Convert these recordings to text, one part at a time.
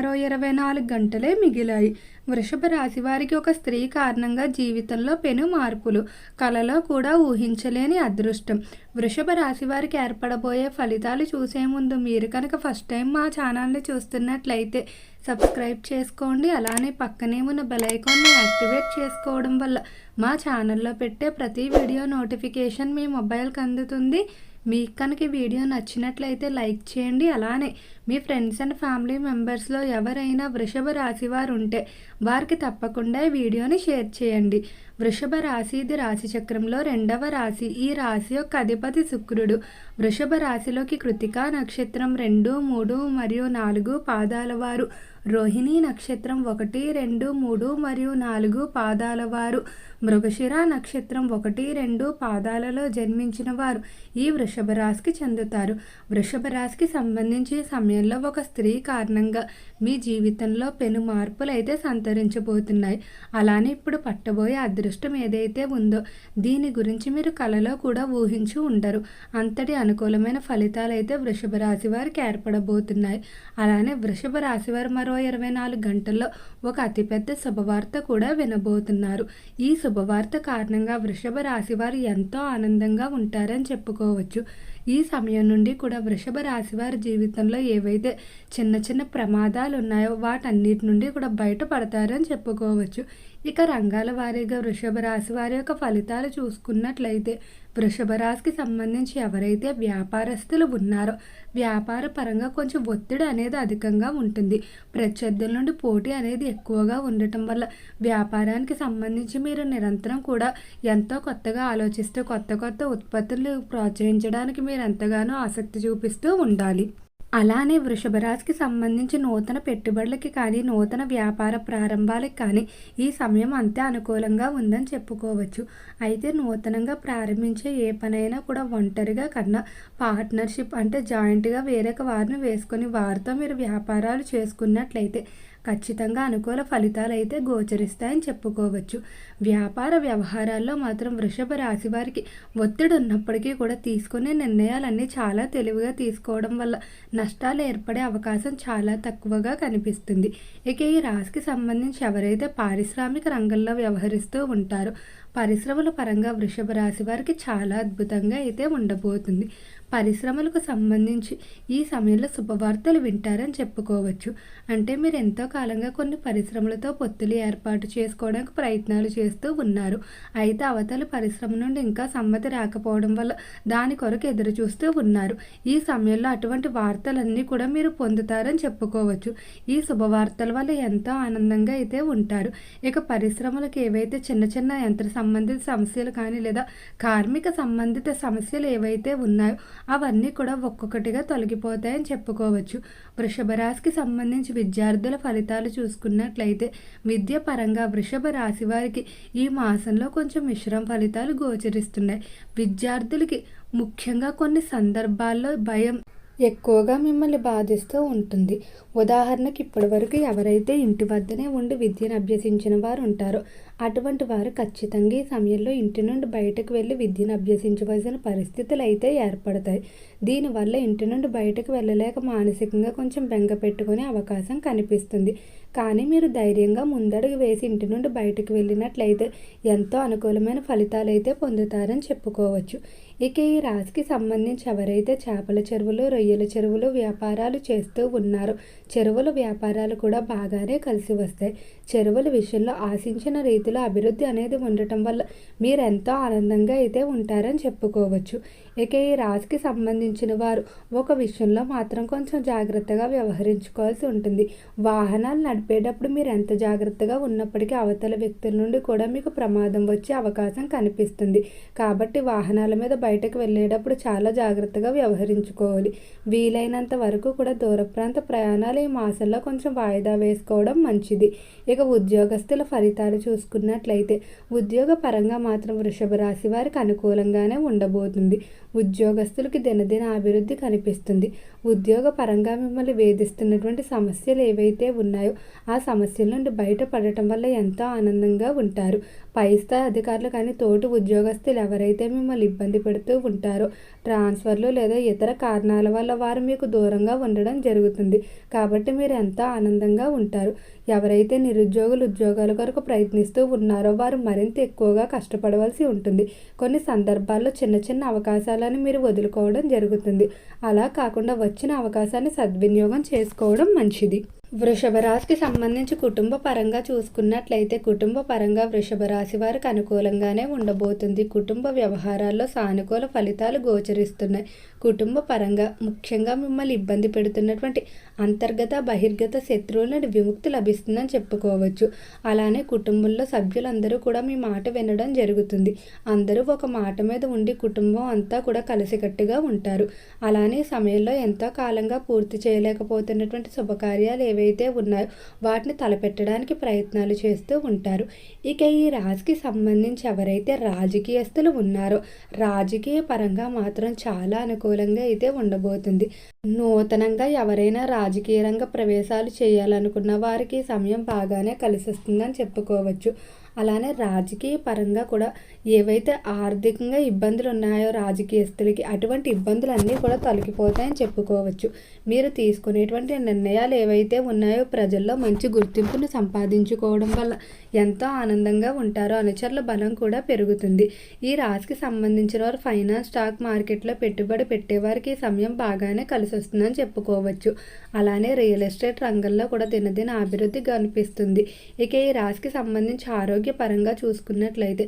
మరో ఇరవై నాలుగు గంటలే మిగిలాయి. వృషభ రాశి వారికి ఒక స్త్రీ కారణంగా జీవితంలో పెను మార్పులు కలలో కూడా ఊహించలేని అదృష్టం. వృషభ రాశి వారికి ఏర్పడబోయే ఫలితాలు చూసే ముందు మీరు కనుక ఫస్ట్ టైం మా ఛానల్ని చూస్తున్నట్లయితే సబ్స్క్రైబ్ చేసుకోండి. అలానే పక్కనే ఉన్న బెలైకాన్ని యాక్టివేట్ చేసుకోవడం వల్ల మా ఛానల్లో పెట్టే ప్రతి వీడియో నోటిఫికేషన్ మీ మొబైల్కి అందుతుంది. మీకు కనుక వీడియో నచ్చినట్లయితే లైక్ చేయండి. అలానే మీ ఫ్రెండ్స్ అండ్ ఫ్యామిలీ మెంబర్స్లో ఎవరైనా వృషభ రాశి వారు ఉంటే వారికి తప్పకుండా ఈ వీడియోని షేర్ చేయండి. వృషభ రాశి ఇది రాశి చక్రంలో రెండవ రాశి. ఈ రాశి యొక్క అధిపతి శుక్రుడు. వృషభ రాశిలోకి కృతికా నక్షత్రం రెండు మూడు మరియు నాలుగు పాదాల వారు. రోహిణి నక్షత్రం ఒకటి రెండు మూడు మరియు నాలుగు పాదాల వారు. మృగశిర నక్షత్రం ఒకటి రెండు పాదాలలో జన్మించిన వారు ఈ వృషభ రాశికి చెందుతారు. వృషభ రాశికి సంబంధించి సమయం సమయంలో ఒక స్త్రీ కారణంగా మీ జీవితంలో పెను మార్పులు అయితే సంతరించబోతున్నాయి. అలానే ఇప్పుడు పట్టబోయే అదృష్టం ఏదైతే ఉందో దీని గురించి మీరు కలలో కూడా ఊహించి ఉండరు. అంతటి అనుకూలమైన ఫలితాలు అయితే వృషభ రాశి వారికి ఏర్పడబోతున్నాయి. అలానే వృషభ రాశి వారు మరో ఇరవై నాలుగు గంటల్లో ఒక అతిపెద్ద శుభవార్త కూడా వినబోతున్నారు. ఈ శుభవార్త కారణంగా వృషభ రాశి వారు ఎంతో ఆనందంగా ఉంటారని చెప్పుకోవచ్చు. ఈ సమయం నుండి కూడా వృషభ రాశి వారి జీవితంలో ఏవైతే చిన్న చిన్న ప్రమాదాలు ఉన్నాయో వాటన్నిటి నుండి కూడా బయటపడతారని చెప్పుకోవచ్చు. ఇక రంగాల వారీగా వృషభ రాశి వారి యొక్క ఫలితాలు చూసుకున్నట్లయితే వృషభ రాశికి సంబంధించి ఎవరైతే వ్యాపారస్తులు ఉన్నారో వ్యాపార పరంగా కొంచెం ఒత్తిడి అనేది అధికంగా ఉంటుంది. ప్రత్యర్థుల నుండి పోటీ అనేది ఎక్కువగా ఉండటం వల్ల వ్యాపారానికి సంబంధించి మీరు నిరంతరం కూడా ఎంతో కొత్తగా ఆలోచిస్తూ కొత్త కొత్త ఉత్పత్తులు ప్రోత్సహించడానికి మీరు ఎంతగానో ఆసక్తి చూపిస్తూ ఉండాలి. అలానే వృషభరాశికి సంబంధించి నూతన పెట్టుబడులకి కానీ నూతన వ్యాపార ప్రారంభాలకు కానీ ఈ సమయం అంతే అనుకూలంగా ఉందని చెప్పుకోవచ్చు. అయితే నూతనంగా ప్రారంభించే ఏ పనైనా కూడా ఒంటరిగా కన్నా పార్ట్నర్షిప్ అంటే జాయింట్గా వేరొక వారిని వేసుకొని వారితో మీరు వ్యాపారాలు చేసుకున్నట్లయితే ఖచ్చితంగా అనుకూల ఫలితాలు అయితే గోచరిస్తాయని చెప్పుకోవచ్చు. వ్యాపార వ్యవహారాల్లో మాత్రం వృషభ రాశి వారికి ఒత్తిడి ఉన్నప్పటికీ కూడా తీసుకునే నిర్ణయాలన్నీ చాలా తెలివిగా తీసుకోవడం వల్ల నష్టాలు ఏర్పడే అవకాశం చాలా తక్కువగా కనిపిస్తుంది. ఇక ఈ రాశికి సంబంధించి ఎవరైతే పారిశ్రామిక రంగంలో వ్యవహరిస్తూ ఉంటారో పరిశ్రమల పరంగా వృషభ రాశి వారికి చాలా అద్భుతంగా అయితే ఉండబోతుంది. పరిశ్రమలకు సంబంధించి ఈ సమయంలో శుభవార్తలు వింటారని చెప్పుకోవచ్చు. అంటే మీరు ఎంతో కాలంగా కొన్ని పరిశ్రమలతో పొత్తులు ఏర్పాటు చేసుకోవడానికి ప్రయత్నాలు చేస్తూ ఉన్నారు. అయితే అవతల పరిశ్రమ నుండి ఇంకా సమ్మతి రాకపోవడం వల్ల దాని కొరకు ఎదురు చూస్తూ ఉన్నారు. ఈ సమయంలో అటువంటి వార్తలన్నీ కూడా మీరు పొందుతారని చెప్పుకోవచ్చు. ఈ శుభవార్తల వల్ల ఎంతో ఆనందంగా అయితే ఉంటారు. ఇక పరిశ్రమలకు ఏవైతే చిన్న చిన్న యంత్ర సంబంధిత సమస్యలు కానీ లేదా కార్మిక సంబంధిత సమస్యలు ఏవైతే ఉన్నాయో అవన్నీ కూడా ఒక్కొక్కటిగా తొలగిపోతాయని చెప్పుకోవచ్చు. వృషభ రాశికి సంబంధించి విద్యార్థుల ఫలితాలు చూసుకున్నట్లయితే విద్య పరంగా వృషభ రాశి వారికి ఈ మాసంలో కొంచెం మిశ్రమ ఫలితాలు గోచరిస్తున్నాయి. విద్యార్థులకి ముఖ్యంగా కొన్ని సందర్భాల్లో భయం ఎక్కువగా మిమ్మల్ని బాధిస్తూ ఉంటుంది. ఉదాహరణకి ఇప్పటివరకు ఎవరైతే ఇంటి వద్దనే ఉండి విద్యను అభ్యసించిన వారు ఉంటారో అటువంటి వారు ఖచ్చితంగా ఈ సమయంలో ఇంటి నుండి బయటకు వెళ్ళి విద్యను అభ్యసించవలసిన పరిస్థితులు అయితే ఏర్పడతాయి. దీనివల్ల ఇంటి నుండి బయటకు వెళ్ళలేక మానసికంగా కొంచెం బెంగ పెట్టుకునే అవకాశం కనిపిస్తుంది. కానీ మీరు ధైర్యంగా ముందడుగు వేసి ఇంటి నుండి బయటకు వెళ్ళినట్లయితే ఎంతో అనుకూలమైన ఫలితాలు అయితే పొందుతారని చెప్పుకోవచ్చు. ఇక ఈ రాశికి సంబంధించి ఎవరైతే చేపల చెరువులు రొయ్యల చెరువులు వ్యాపారాలు చేస్తూ ఉన్నారో చెరువుల వ్యాపారాలు కూడా బాగానే కలిసి వస్తాయి. చెరువుల విషయంలో ఆశించిన రీతి రీతిలో అభివృద్ధి అనేది ఉండటం వల్ల మీరు ఎంతో ఆనందంగా అయితే ఉంటారని చెప్పుకోవచ్చు. ఇక ఈ రాశికి సంబంధించిన వారు ఒక విషయంలో మాత్రం కొంచెం జాగ్రత్తగా వ్యవహరించుకోవాల్సి ఉంటుంది. వాహనాలు నడిపేటప్పుడు మీరు ఎంత జాగ్రత్తగా ఉన్నప్పటికీ అవతల వ్యక్తుల నుండి కూడా మీకు ప్రమాదం వచ్చే అవకాశం కనిపిస్తుంది. కాబట్టి వాహనాల మీద బయటకు వెళ్ళేటప్పుడు చాలా జాగ్రత్తగా వ్యవహరించుకోవాలి. వీలైనంత వరకు కూడా దూర ప్రాంత ప్రయాణాలు ఈ మాసంలో కొంచెం వాయిదా వేసుకోవడం మంచిది. ఇక ఉద్యోగస్తుల ఫలితాలు చూసుకుని చూసుకున్నట్లయితే ఉద్యోగ పరంగా మాత్రం వృషభ రాశి వారికి అనుకూలంగానే ఉండబోతుంది. ఉద్యోగస్తులకి దినదిన అభివృద్ధి కనిపిస్తుంది. ఉద్యోగ పరంగా మిమ్మల్ని వేధిస్తున్నటువంటి సమస్యలు ఏవైతే ఉన్నాయో ఆ సమస్యల నుండి బయటపడటం వల్ల ఎంతో ఆనందంగా ఉంటారు. పై స్థాయి అధికారులు కానీ తోటి ఉద్యోగస్తులు ఎవరైతే మిమ్మల్ని ఇబ్బంది పెడుతూ ఉంటారో ట్రాన్స్ఫర్లు లేదా ఇతర కారణాల వల్ల వారు మీకు దూరంగా ఉండడం జరుగుతుంది. కాబట్టి మీరు ఎంతో ఆనందంగా ఉంటారు. ఎవరైతే నిరుద్యోగులు ఉద్యోగాల కొరకు ప్రయత్నిస్తూ ఉన్నారో వారు మరింత ఎక్కువగా కష్టపడవలసి ఉంటుంది. కొన్ని సందర్భాల్లో చిన్న చిన్న అవకాశాలను మీరు వదులుకోవడం జరుగుతుంది. అలా కాకుండా వచ్చిన అవకాశాన్ని సద్వినియోగం చేసుకోవడం మంచిది. వృషభ రాశికి సంబంధించి కుటుంబ పరంగా చూసుకున్నట్లయితే కుటుంబ పరంగా వృషభ రాశి వారికి అనుకూలంగానే ఉండబోతుంది. కుటుంబ వ్యవహారాల్లో సానుకూల ఫలితాలు గోచరిస్తున్నాయి. కుటుంబ పరంగా ముఖ్యంగా మిమ్మల్ని ఇబ్బంది పెడుతున్నటువంటి అంతర్గత బహిర్గత శత్రువుల నుండి విముక్తి లభిస్తుందని చెప్పుకోవచ్చు. అలానే కుటుంబంలో సభ్యులందరూ కూడా మీ మాట వినడం జరుగుతుంది. అందరూ ఒక మాట మీద ఉండి కుటుంబం అంతా కూడా కలిసికట్టుగా ఉంటారు. అలానే సమయంలో ఎంతో కాలంగా పూర్తి చేయలేకపోతున్నటువంటి శుభకార్యాలు ఏవైతే ఉన్నాయో వాటిని తలపెట్టడానికి ప్రయత్నాలు చేస్తూ ఉంటారు. ఇక ఈ రాజుకి సంబంధించి ఎవరైతే రాజకీయస్తులు ఉన్నారో రాజకీయ పరంగా మాత్రం చాలా అనుకూలంగా అయితే ఉండబోతుంది. నూతనంగా ఎవరైనా రాజకీయ రంగ ప్రవేశాలు చేయాలనుకున్న వారికి సమయం బాగానే కలిసి వస్తుందని చెప్పుకోవచ్చు. అలానే రాజకీయ పరంగా కూడా ఏవైతే ఆర్థికంగా ఇబ్బందులు ఉన్నాయో రాజకీయస్తులకి అటువంటి ఇబ్బందులన్నీ కూడా తొలగిపోతాయని చెప్పుకోవచ్చు. మీరు తీసుకునేటువంటి నిర్ణయాలు ఏవైతే ఉన్నాయో ప్రజల్లో మంచి గుర్తింపును సంపాదించుకోవడం వల్ల ఎంతో ఆనందంగా ఉంటారో. అనుచరుల బలం కూడా పెరుగుతుంది. ఈ రాశికి సంబంధించిన వారు ఫైనాన్స్ స్టాక్ మార్కెట్లో పెట్టుబడి పెట్టేవారికి ఈ సమయం బాగానే కలిసి వస్తుందని చెప్పుకోవచ్చు. అలానే రియల్ ఎస్టేట్ రంగంలో కూడా దినదిన అభివృద్ధి కనిపిస్తుంది ఇక ఈ రాశికి సంబంధించి ఆరోగ్యపరంగా చూసుకున్నట్లయితే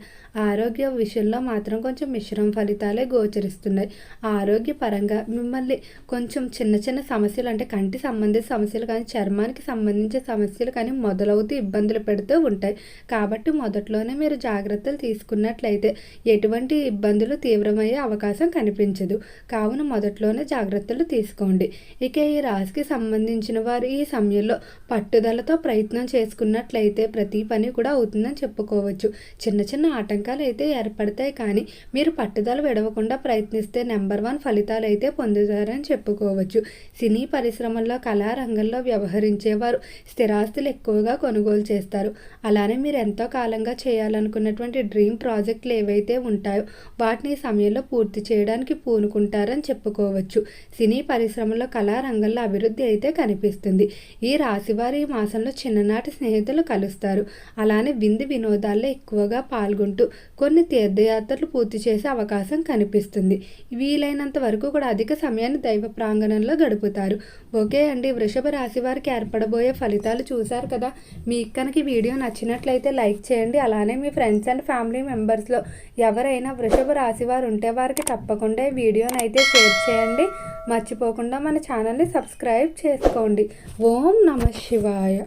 ఆరోగ్య విషయంలో మాత్రం కొంచెం మిశ్రమ ఫలితాలే గోచరిస్తున్నాయి. ఆరోగ్యపరంగా మిమ్మల్ని కొంచెం చిన్న చిన్న సమస్యలు అంటే కంటి సంబంధిత సమస్యలు కానీ చర్మానికి సంబంధించిన సమస్యలు కానీ మొదలవుతూ ఇబ్బందులు పెడుతూ ఉంటాయి. కాబట్టి మొదట్లోనే మీరు జాగ్రత్తలు తీసుకున్నట్లయితే ఎటువంటి ఇబ్బందులు తీవ్రమయ్యే అవకాశం కనిపించదు. కావున మొదట్లోనే జాగ్రత్తలు తీసుకోండి. ఇక ఈ రాశికి సంబంధించిన వారు ఈ సమయంలో పట్టుదలతో ప్రయత్నం చేసుకున్నట్లయితే ప్రతి పని కూడా అవుతుందని చెప్పుకోవచ్చు. చిన్న చిన్న ఆటంకాలు అయితే ఏర్పడతాయి కానీ మీరు పట్టుదల విడవకుండా ప్రయత్నిస్తే నెంబర్ వన్ ఫలితాలు అయితే పొందుతారని చెప్పుకోవచ్చు. సినీ పరిశ్రమల్లో కళారంగంలో వ్యవహరించేవారు స్థిరాస్తులు ఎక్కువగా కొనుగోలు చేస్తారు. అలానే మీరు ఎంతో కాలంగా చేయాలనుకున్నటువంటి డ్రీమ్ ప్రాజెక్టులు ఏవైతే ఉంటాయో వాటిని సమయంలో పూర్తి చేయడానికి పూనుకుంటారని చెప్పుకోవచ్చు. సినీ పరిశ్రమలో కళారంగంలో అభివృద్ధి అయితే కనిపిస్తుంది. ఈ రాశివారి ఈ మాసంలో చిన్ననాటి స్నేహితులు కలుస్తారు. అలానే విందు వినోదాల్లో ఎక్కువగా పాల్గొంటూ కొన్ని తీర్థయాత్రలు పూర్తి చేసే అవకాశం కనిపిస్తుంది. వీలైనంత వరకు కూడా అధిక సమయాన్ని దైవ ప్రాంగణంలో గడుపుతారు. ఓకే అండి. వృషభ రాశి వారికి ఏర్పడబోయే ఫలితాలు చూశారు కదా? మీకు కనుక వీడియో నచ్చినట్లయితే లైక్ చేయండి. అలానే మీ ఫ్రెండ్స్ అండ్ ఫ్యామిలీ మెంబర్స్లో ఎవరైనా వృషభ రాశి వారు ఉంటే వారికి తప్పకుండా ఈ వీడియోని అయితే షేర్ చేయండి. మర్చిపోకుండా మన ఛానల్ని సబ్స్క్రైబ్ చేసుకోండి. ఓం నమ శివాయ.